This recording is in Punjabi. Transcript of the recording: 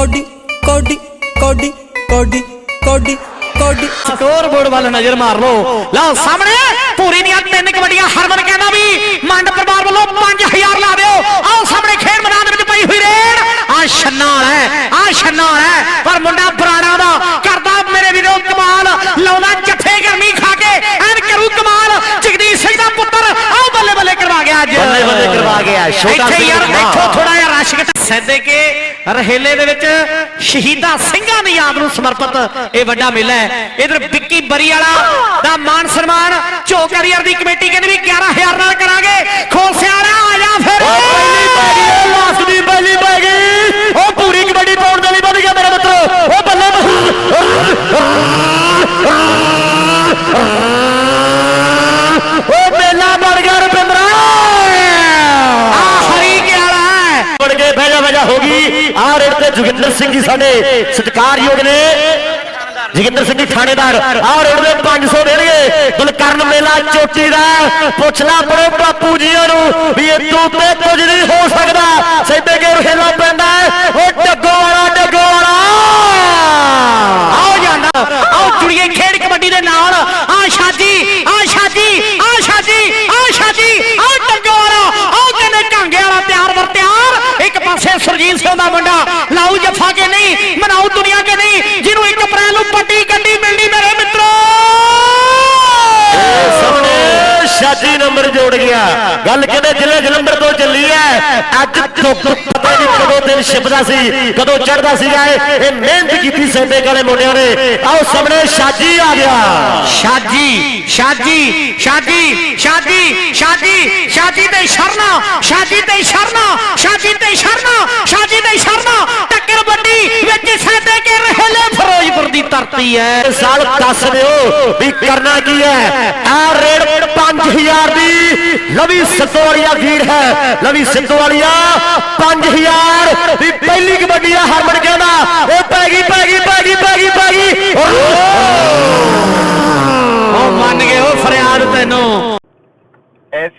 ਕੋਡੀ ਕੋਡੀ ਕੋਡੀ ਕੋਡੀ ਕੋਡੀ ਕੋਡੀ ਸਕੋਰ ਬੋਰਡ ਵੱਲ ਨਜ਼ਰ ਮਾਰ ਲਓ ਲਓ ਸਾਹਮਣੇ ਪੂਰੀ ਦੀਆਂ ਤਿੰਨ ਕਬੱਡੀਆਂ ਹਰਮਨ ਕਹਿੰਦਾ ਵੀ ਮੰਡ ਪਰਿਵਾਰ ਵੱਲੋਂ 5000 ਲਾ ਦਿਓ ਆਓ ਸਾਹਮਣੇ ਖੇਡ ਮੈਦਾਨ ਦੇ ਵਿੱਚ ਪਈ ਹੋਈ ਰੇਡ ਆ ਛੰਨਾ ਵਾਲਾ ਹੈ ਆ ਛੰਨਾ ਵਾਲਾ ਹੈ ਪਰ ਮੁੰਡਾ ਪੁਰਾਣਾ ਦਾ ਕਰਦਾ ਮੇਰੇ ਵੀਰੋ ਕਮਾਲ ਲਾਉਂਦਾ ਜੱਫੇ ਗਰਮੀ ਖਾ ਕੇ ਐਨ ਕਰੂ ਕਮਾਲ ਜਗਦੀਸ਼ ਸਿੰਘ ਦਾ ਪੁੱਤਰ ਆਓ ਬੱਲੇ ਬੱਲੇ ਕਰਵਾ ਗਿਆ ਅੱਜ ਬੱਲੇ ਬੱਲੇ ਕਰਵਾ ਗਿਆ, ਛੋਟਾ ਇੱਥੇ ਸਿੰਘ ਯਾਰ ਵਾਹ। ਇੱਥੋਂ ਥੋੜਾ ਜਿਹਾ ਰਸ਼ ਘਟਾ ਸੈਦੇ ਕੇ ਰਹੇਲੇ ਦੇ ਵਿੱਚ ਸ਼ਹੀਦਾਂ ਸਿੰਘਾਂ ਦੀ ਯਾਦ ਨੂੰ ਸਮਰਪਿਤ ਇਹ ਵੱਡਾ ਮੇਲਾ ਹੈ। ਇਧਰ ਵਿੱਕੀ ਬਰੀ ਵਾਲਾ ਦਾ ਮਾਨ ਸਨਮਾਨ ਝੋ ਕਰੀਅਰ ਦੀ ਕਮੇਟੀ ਕਹਿੰਦੀ ਵੀ 11000 ਨਾਲ ਕਰਾਂਗੇ ਖੋਸਿਆੜਾ ਆ ਜਾ ਫਿਰ ਪਹਿਲੀ ਪੈ ਗਈ ਲਾਸਟ ਦੀ ਪਹਿਲੀ ਪੈ ਗਈ ਉਹ ਪੂਰੀ ਕਬੱਡੀ ਪਾਉਣ ਦੇ ਲਈ ਵੱਧ ਗਿਆ ਮੇਰੇ ਮਿੱਤਰੋ ਉਹ ਬੱਲੇ ਉਹ ਮੇਲਾ ਬਣ ਗਿਆ ਰੁਪਿੰਦਰਾ ਆ ਹਰੀ ਕੇ ਵਾਲਾ ਹੈ ਬਣ ਕੇ ਹੋ ਗਈ। ਆਹ ਰੇਡ ਤੇ ਜੋਗਿੰਦਰ ਸਿੰਘ ਜੀ ਸਾਡੇ ਸਤਿਕਾਰਯੋਗ ਨੇ। ਜੋਗਿੰਦਰ ਸਿੰਘ ਜੀ ਥਾਣੇਦਾਰ ਆਹ ਰੇਡ ਦੇ 500 ਦੇਣਗੇ ਗੁਲਕਰਨ ਮੇਲਾ ਚੋਟੀ ਦਾ। ਪੁੱਛ ਲਾ ਬਾਪੂ ਜੀਆਂ ਨੂੰ ਵੀ ਇਹ ਤੋਂ ਤੇ ਕੁਝ ਨਹੀਂ ਹੋ ਸਕਦਾ ਸੈਦੇ ਕੇ ਰੇਲਾ ਪੈਂਦਾ ਹੈ। ਉਹ ਡੱਗੋ ਵਾਲਾ ਡੱਗੋ ਵਾਲਾ ਆਓ ਜਾਂਦਾ ਆਓ ਜੁੜੀਏ ਖੇਡ ਕਬੱਡੀ ਦੇ ਨਾਲ ਆ ਸ਼ਾਦੀ ਆ ਸ਼ਾਦੀ ਆ ਸ਼ਾਦੀ ਆ ਸ਼ਾਦੀ ਆ ਟੰਗੋਰਾ ਆਓ ਕਹਿੰਦੇ ਢਾਂਗੇ ਵਾਲਾ ਤਿਆਰ ਵਰ ਤਿਆਰ ਇੱਕ ਪਾਸੇ ਸੁਰਜੀਤ ਸਿੰਘ ਦਾ ਮੁੰਡਾ। ਲਾਊ ਜੱਫਾ ਕੇ ਨਹੀਂ ਮਨਾਉ ਦੁਨੀਆ ਕੇ ਨਹੀਂ ਜਿਹਨੂੰ 1 ਅਪ੍ਰੈਲ ਨੂੰ ਪੱਟੀ ਗੱਡੀ ਮਿਲਣੀ ਮੇਰੇ ਮਿੱਤਰੋ। ਸਾਹਮਣੇ ਸ਼ਾਦੀ ਨੰਬਰ ਜੋੜ ਗਿਆ। ਗੱਲ ਕਹਿੰਦੇ ਜ਼ਿਲ੍ਹੇ ਜਲੰਧਰ ਤੋਂ ਚੱਲੀ ਹੈ? ਅੱਜ ਧੁੱਪ ਪਤਾ ਨਹੀਂ ਕਦੋਂ ਦਿਨ ਛਿਪਦਾ ਸੀ ਕਦੋਂ ਚੜਦਾ ਸੀਗਾ ਇਹ। ਮਿਹਨਤ ਕੀਤੀ ਸੈਂਦੇ ਕਾਲੇ ਮੁੰਡਿਆਂ ਨੇ। ਆਓ ਸਾਹਮਣੇ ਸ਼ਾਦੀ ਆ ਗਿਆ। ਸ਼ਾਦੀ ਸ਼ਾਦੀ ਸ਼ਾਦੀ ਸ਼ਾਦੀ ਸ਼ਾਦੀ ਸ਼ਾਦੀ ਤੇ ਸ਼ਰਨਾ ਸ਼ਾਦੀ ਤੇ ਸ਼ਰਨਾ ਸ਼ਾਦੀ ਤੇ ਸ਼ਰਨਾ ਸ਼ਾਦੀ ਤੇ ਸ਼ਰਨਾ ਟੱਕਰ ਵੱਡੀ ਵਿੱਚ ਸਾਦੇ ਕੇ ਰਹੇਲੇ ਫਿਰੋਜ਼ਪੁਰ ਦੀ ਧਰਤੀ ਹੈ। ਸਾਲ ਦੱਸ ਦਿਓ ਵੀ ਕਰਨਾ ਕੀ ਹੈ? ਆ ਰੇਡ 5000 ਦੀ ਲਵੀ ਸਿੰਧੋਵਾਲੀਆ ਵੀਰ ਹੈ। ਲਵੀ ਸਿੰਧੋਵਾਲੀਆ 5000 ਵੀ ਪਹਿਲੀ ਕਬੱਡੀ ਆ ਹਰਮਨ ਕਹਿੰਦਾ, ਉਹ ਪੈ ਗਈ ਪੈ ਗਈ ਪੈ ਗਈ ਉਹ ਮੰਨ ਗਏ ਉਹ ਫਰਿਆਦ ਤੈਨੂੰ